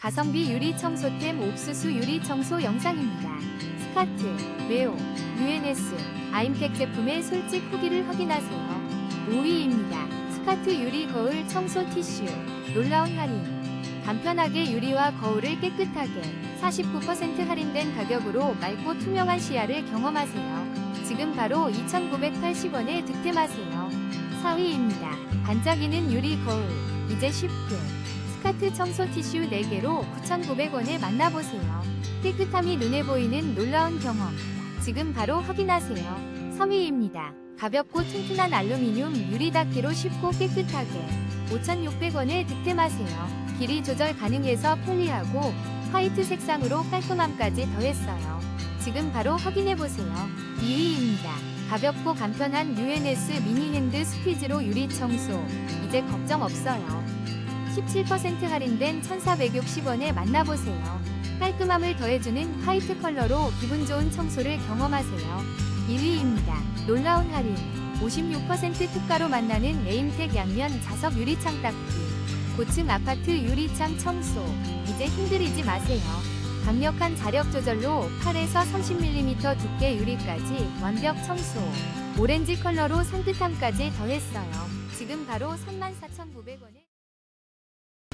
가성비 유리 청소템 옥수수 유리 청소 영상입니다. 스카트, 웨오, UNS, 아임텍 제품의 솔직 후기를 확인하세요. 5위입니다. 스카트 유리 거울 청소 티슈. 놀라운 할인. 간편하게 유리와 거울을 깨끗하게 49% 할인된 가격으로 맑고 투명한 시야를 경험하세요. 지금 바로 2,980원에 득템하세요. 4위입니다. 반짝이는 유리 거울. 이제 쉽게. 스카트 청소 티슈 4개로 9,900원에 만나보세요. 깨끗함이 눈에 보이는 놀라운 경험. 지금 바로 확인하세요. 3위입니다. 가볍고 튼튼한 알루미늄 유리 닦기로 쉽고 깨끗하게 5,600원에 득템하세요. 길이 조절 가능해서 편리하고 화이트 색상으로 깔끔함까지 더했어요. 지금 바로 확인해보세요. 2위입니다. 가볍고 간편한 UNS 미니 핸드 스퀴즈로 유리 청소. 이제 걱정 없어요. 17% 할인된 1,460원에 만나보세요. 깔끔함을 더해주는 화이트 컬러로 기분 좋은 청소를 경험하세요. 1위입니다. 놀라운 할인. 56% 특가로 만나는 에임텍 양면 자석 유리창 닦기. 고층 아파트 유리창 청소. 이제 힘들이지 마세요. 강력한 자력 조절로 8에서 30mm 두께 유리까지 완벽 청소. 오렌지 컬러로 산뜻함까지 더했어요. 지금 바로 34,900원에